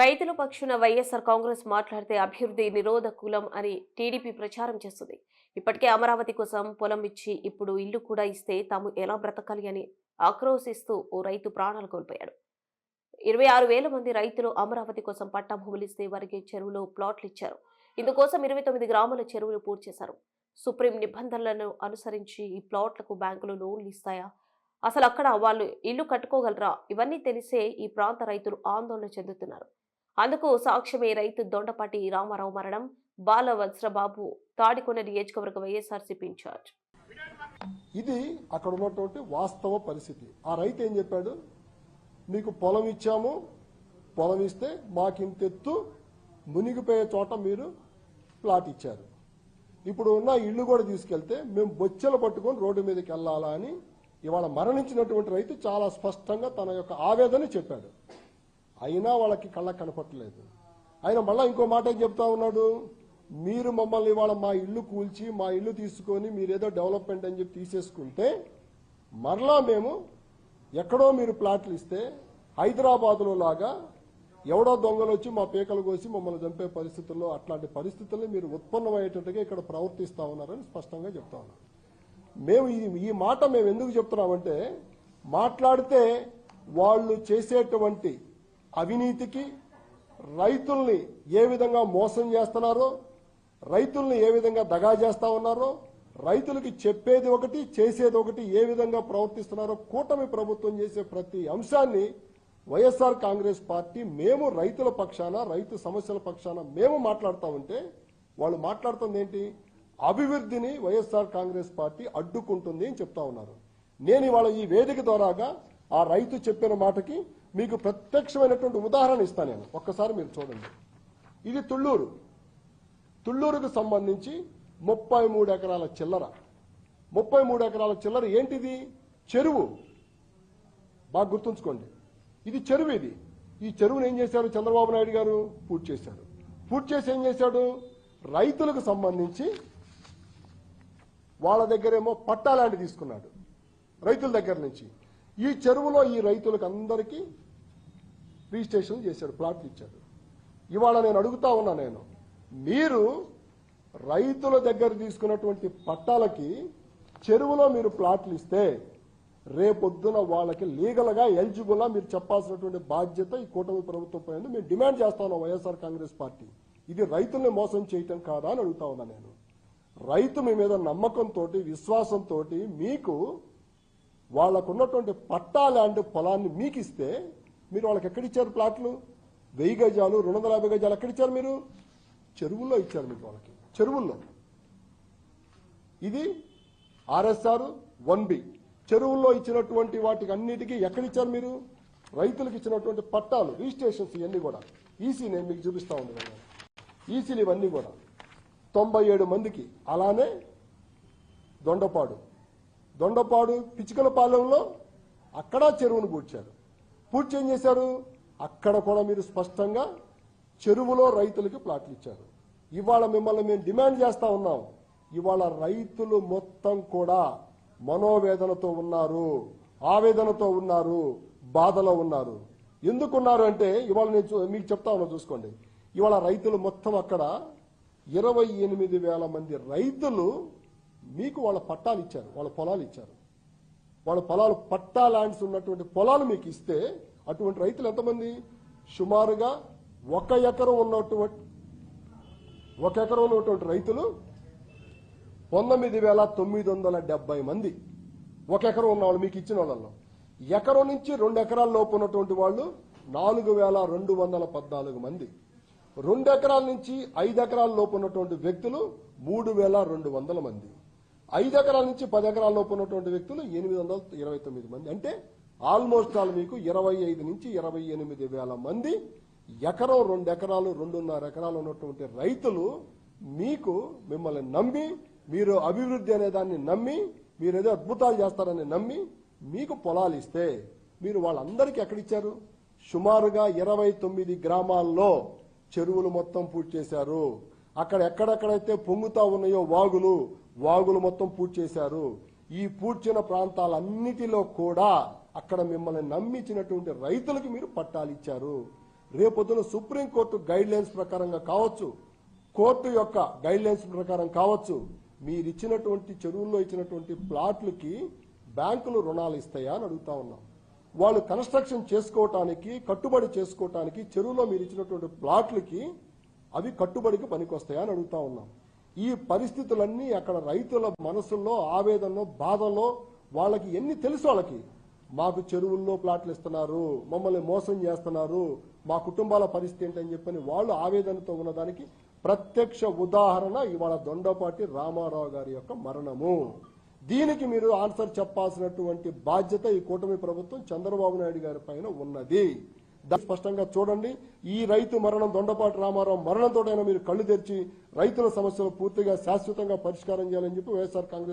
రైతుల పక్షున వైఎస్ఆర్ కాంగ్రెస్ మాట్లాడితే అభివృద్ధి నిరోధకులం అని టీడీపీ ప్రచారం చేస్తుంది. ఇప్పటికే అమరావతి కోసం పొలం ఇచ్చి ఇప్పుడు ఇల్లు కూడా ఇస్తే తాము ఎలా బ్రతకాలి అని ఆక్రోశిస్తూ ఓ రైతు ప్రాణాలు కోల్పోయాడు. ఇరవై ఆరు వేల మంది రైతులు అమరావతి కోసం పట్టా భూములు ఇస్తే వారికి చెరువులో ప్లాట్లు ఇచ్చారు. ఇందుకోసం ఇరవై తొమ్మిది గ్రామాల చెరువులు పూర్తి చేశారు. సుప్రీం నిబంధనలను అనుసరించి ఈ ప్లాట్లకు బ్యాంకులు లోన్లు ఇస్తాయా? అసలు అక్కడ వాళ్ళు ఇల్లు కట్టుకోగలరా? ఇవన్నీ తెలిసే ఈ ప్రాంత రైతులు ఆందోళన చెందుతున్నారు. అందుకు సాక్ష్యమే రైతు దొండపాటి రామారావు మరణం. బాల వజ్రబాబు తాడికొండ నియోజకవర్గ వైఎస్ఆర్సీపీ ఇన్ఛార్జ్. ఇది అక్కడ ఉన్నటువంటి వాస్తవ పరిస్థితి. ఆ రైతు ఏం చెప్పాడు? మీకు పొలం ఇచ్చాము. పొలం ఇస్తే మాకింతెత్తు మునిగిపోయే చోట మీరు ప్లాట్ ఇచ్చారు. ఇప్పుడు ఉన్న ఇల్లు కూడా తీసుకెళ్తే మేము బొచ్చెలు పట్టుకొని రోడ్డు మీదకి వెళ్ళాలా అని ఇవాళ మరణించినటువంటి రైతు చాలా స్పష్టంగా తన యొక్క ఆవేదన చెప్పాడు. అయినా వాళ్ళకి కళ్ళ కనపట్టలేదు. ఆయన మళ్ళా ఇంకో మాట ఏం చెప్తా ఉన్నాడు మీరు మమ్మల్ని ఇవాళ మా ఇల్లు కూల్చి మా ఇల్లు తీసుకొని మీరేదో డెవలప్మెంట్ అని చెప్పి తీసేసుకుంటే మరలా మేము ఎక్కడో మీరు ప్లాట్లు ఇస్తే హైదరాబాద్లో లాగా ఎవడో దొంగలు వచ్చి మా పీకలు కోసి మమ్మల్ని చంపే పరిస్థితుల్లో అట్లాంటి పరిస్థితుల్ని మీరు ఉత్పన్నమయ్యేటట్టుగా ఇక్కడ ప్రవర్తిస్తా ఉన్నారని స్పష్టంగా చెప్తా ఉన్నారు మేము ఈ ఈ మాట మేము ఎందుకు చెప్తున్నామంటే మాట్లాడితే వాళ్ళు చేసేటువంటి అవినీతికి రైతుల్ని ఏ విధంగా మోసం చేస్తున్నారో రైతుల్ని ఏ విధంగా దగా చేస్తా ఉన్నారో రైతులకి చెప్పేది ఒకటి చేసేది ఒకటి ఏ విధంగా ప్రవర్తిస్తున్నారో కూటమి ప్రభుత్వం చేసే ప్రతి అంశాన్ని వైఎస్ఆర్ కాంగ్రెస్ పార్టీ మేము రైతుల పక్షాన రైతు సమస్యల పక్షాన మేము మాట్లాడుతూ ఉంటే వాళ్ళు మాట్లాడుతుంది ఏంటి? అభివృద్ధిని వైఎస్ఆర్ కాంగ్రెస్ పార్టీ అడ్డుకుంటుంది అని చెప్తా ఉన్నారు. నేను ఇవాళ ఈ వేదిక ద్వారాగా ఆ రైతు చెప్పిన మాటకి మీకు ప్రత్యక్షమైనటువంటి ఉదాహరణ ఇస్తాను నేను. ఒక్కసారి మీరు చూడండి. ఇది తుళ్ళూరు. తుళ్ళూరుకు సంబంధించి ముప్పై మూడు ఎకరాల చిల్లర. ముప్పై మూడు ఎకరాల చిల్లర ఏంటిది? చెరువు. బాగా గుర్తుంచుకోండి. ఇది చెరువు ఇది. ఈ చెరువును ఏం చేశారు చంద్రబాబు నాయుడు గారు? పూర్తి చేశాడు పూర్తి చేసి ఏం చేశాడు? రైతులకు సంబంధించి వాళ్ళ దగ్గరేమో పట్టా ల్యాండ్ తీసుకున్నాడు. రైతుల దగ్గర నుంచి. ఈ చెరువులో ఈ రైతులకు అందరికీ రిజిస్ట్రేషన్ చేశాడు ప్లాట్లు ఇచ్చాడు. ఇవాళ నేను అడుగుతా ఉన్నా నేను మీరు రైతుల దగ్గర తీసుకున్నటువంటి పట్టాలకి చెరువులో మీరు ప్లాట్లు ఇస్తే రేపొద్దున వాళ్ళకి లీగల్గా ఎలిజిబుల్ మీరు చెప్పాల్సినటువంటి బాధ్యత ఈ కూటమి ప్రభుత్వం పైన మేము డిమాండ్ చేస్తా ఉన్నాం వైఎస్ఆర్ కాంగ్రెస్ పార్టీ. ఇది రైతుల్ని మోసం చేయటం కాదా అని అడుగుతా ఉన్నా నేను. రైతు మీ మీద నమ్మకంతో విశ్వాసంతో మీకు వాళ్ళకున్నటువంటి పట్టా ల్యాండ్ పొలాన్ని మీకు ఇస్తే మీరు వాళ్ళకి ఎక్కడిచ్చారు ప్లాట్లు? వెయ్యి గజాలు రెండు వందల యాభై గజాలు ఎక్కడిచ్చారు మీరు? చెరువుల్లో ఇచ్చారు మీకు వాళ్ళకి. చెరువుల్లో. ఇది ఆర్ఎస్ఆర్ వన్ బి. చెరువుల్లో ఇచ్చినటువంటి వాటికి అన్నిటికీ ఎక్కడిచ్చారు మీరు? రైతులకు ఇచ్చినటువంటి పట్టాలు రిజిస్ట్రేషన్స్ ఇవన్నీ కూడా. ఈసీ నేను మీకు చూపిస్తా ఉంది కదా ఈసీలు ఇవన్నీ కూడా. తొంభై ఏడు మందికి అలానే దొండపాడు. దొండపాడు పిచ్చికలపాలెంలో అక్కడ చెరువును పూడ్చారు. పూడ్చి ఏం చేశారు? అక్కడ కూడా మీరు స్పష్టంగా చెరువులో రైతులకి ప్లాట్లు ఇచ్చారు. ఇవాళ మిమ్మల్ని మేము డిమాండ్ చేస్తా ఉన్నాం. ఇవాళ రైతులు మొత్తం కూడా మనోవేదనతో ఉన్నారు ఆవేదనతో ఉన్నారు బాధలో ఉన్నారు. ఎందుకున్నారు అంటే ఇవాళ నేను మీకు చెప్తా ఉన్నా చూసుకోండి. ఇవాళ రైతులు మొత్తం అక్కడ ఇరవై ఎనిమిది వేల మంది రైతులు మీకు వాళ్ళ పట్టాలు ఇచ్చారు వాళ్ళ పొలాలు ఇచ్చారు. వాళ్ళ పొలాలు పట్టా ల్యాండ్స్ ఉన్నటువంటి పొలాలు మీకు ఇస్తే అటువంటి రైతులు ఎంతమంది? సుమారుగా ఒక ఎకరం ఉన్నటువంటి ఒక ఎకరం ఉన్నటువంటి రైతులు పంతొమ్మిది వేల తొమ్మిది వందల డెబ్బై మంది. ఒక ఎకరం ఉన్న వాళ్ళు మీకు ఇచ్చిన వాళ్ళలో ఎకరం నుంచి రెండు ఎకరాల లోపు ఉన్నటువంటి వాళ్ళు నాలుగు వేల రెండు వందల పద్నాలుగు మంది. రెండు ఎకరాల నుంచి ఐదు ఎకరాల లోపు ఉన్నటువంటి వ్యక్తులు మూడు వేల రెండు వందల మంది. ఐదు ఎకరాల నుంచి పది ఎకరాల లోపు ఉన్నటువంటి వ్యక్తులు ఎనిమిది వందల ఇరవై తొమ్మిది మంది. అంటే ఆల్మోస్ట్ ఆల్ మీకు ఇరవై ఐదు నుంచి ఇరవై ఎనిమిది వేల మంది ఎకరం రెండు ఎకరాలు రెండున్నర ఎకరాలు ఉన్నటువంటి రైతులు మీకు మిమ్మల్ని నమ్మి మీరు అభివృద్ధి అనే దాన్ని నమ్మి మీరు ఏదో అద్భుతాలు చేస్తారని నమ్మి మీకు పొలాలు ఇస్తే మీరు వాళ్ళందరికీ ఎక్కడిచ్చారు? సుమారుగా ఇరవై తొమ్మిది గ్రామాల్లో చెరువులు మొత్తం పూర్తి చేశారు. అక్కడ ఎక్కడెక్కడైతే పొంగుతా ఉన్నాయో వాగులు వాగులు మొత్తం పూర్తి చేశారు. ఈ పూడ్చిన ప్రాంతాలన్నిటిలో కూడా అక్కడ మిమ్మల్ని నమ్మించినటువంటి రైతులకు మీరు పట్టాలు ఇచ్చారు. రేపొద్దున సుప్రీంకోర్టు గైడ్ లైన్స్ ప్రకారంగా కావచ్చు కోర్టు యొక్క గైడ్ లైన్స్ ప్రకారం కావచ్చు మీరు ఇచ్చినటువంటి చెరువుల్లో ఇచ్చినటువంటి ప్లాట్లకి బ్యాంకులు రుణాలు ఇస్తాయా అని అడుగుతా ఉన్నాం. వాళ్ళు కన్స్ట్రక్షన్ చేసుకోవటానికి కట్టుబడి చేసుకోవటానికి చెరువులో మీరు ఇచ్చినటువంటి ప్లాట్లకి అవి కట్టుబడికి పనికొస్తాయా అని అడుగుతా ఉన్నాం. ఈ పరిస్థితులన్నీ అక్కడ రైతుల మనసుల్లో ఆవేదనలో బాధలో వాళ్ళకి ఎన్ని తెలుసు వాళ్ళకి? మాకు చెరువుల్లో ప్లాట్లు ఇస్తున్నారు మమ్మల్ని మోసం చేస్తున్నారు మా కుటుంబాల పరిస్థితి ఏంటని చెప్పని వాళ్ళు ఆవేదనతో ఉన్నదానికి ప్రత్యక్ష ఉదాహరణ ఇవాళ దొండపాటి రామారావు గారి యొక్క మరణము. దీనికి మీరు ఆన్సర్ చెప్పాల్సినటువంటి బాధ్యత ఈ కూటమి ప్రభుత్వం చంద్రబాబు నాయుడు గారి పైన ఉన్నది. దాన్ని స్పష్టంగా చూడండి. ఈ రైతు మరణం దొండపాటి రామారావు మరణంతోటైనా మీరు కళ్ళు తెరిచి రైతుల సమస్యలు పూర్తిగా శాశ్వతంగా పరిష్కారం చేయాలని చెప్పి వైఎస్ఆర్ కాంగ్రెస్